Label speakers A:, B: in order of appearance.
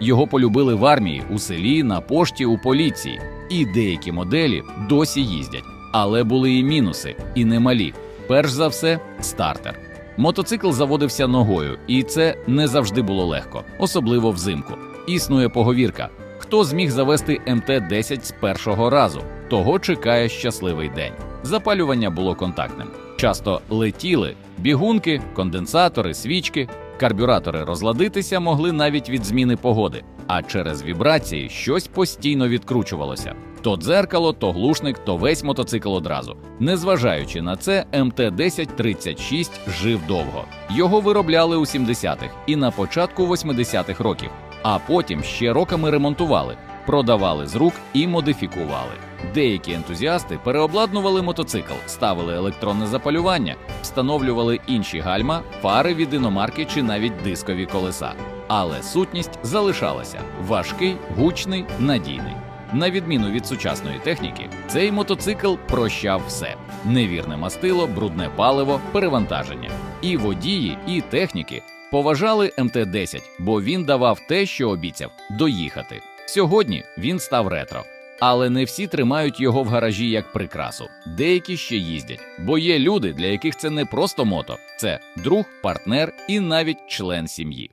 A: Його полюбили в армії, у селі, на пошті, у поліції. І деякі моделі досі їздять. Але були і мінуси, і немалі. Перш за все, стартер. Мотоцикл заводився ногою, і це не завжди було легко, особливо взимку. Існує поговірка: хто зміг завести МТ-10 з першого разу, того чекає щасливий день. Запалювання було контактним. Часто летіли бігунки, конденсатори, свічки. Карбюратори розладитися могли навіть від зміни погоди, а через вібрації щось постійно відкручувалося. То дзеркало, то глушник, то весь мотоцикл одразу. Незважаючи на це, МТ-1036 жив довго. Його виробляли у 70-х і на початку 80-х років, а потім ще роками ремонтували, продавали з рук і модифікували. Деякі ентузіасти переобладнували мотоцикл, ставили електронне запалювання, встановлювали інші гальма, фари від іномарки чи навіть дискові колеса. Але сутність залишалася важкий, гучний, надійний. На відміну від сучасної техніки, цей мотоцикл прощав все: невірне мастило, брудне паливо, перевантаження. І водії, і техніки поважали МТ-10, бо він давав те, що обіцяв доїхати. Сьогодні він став ретро. Але не всі тримають його в гаражі як прикрасу. Деякі ще їздять, бо є люди, для яких це не просто мото, це друг, партнер і навіть член сім'ї.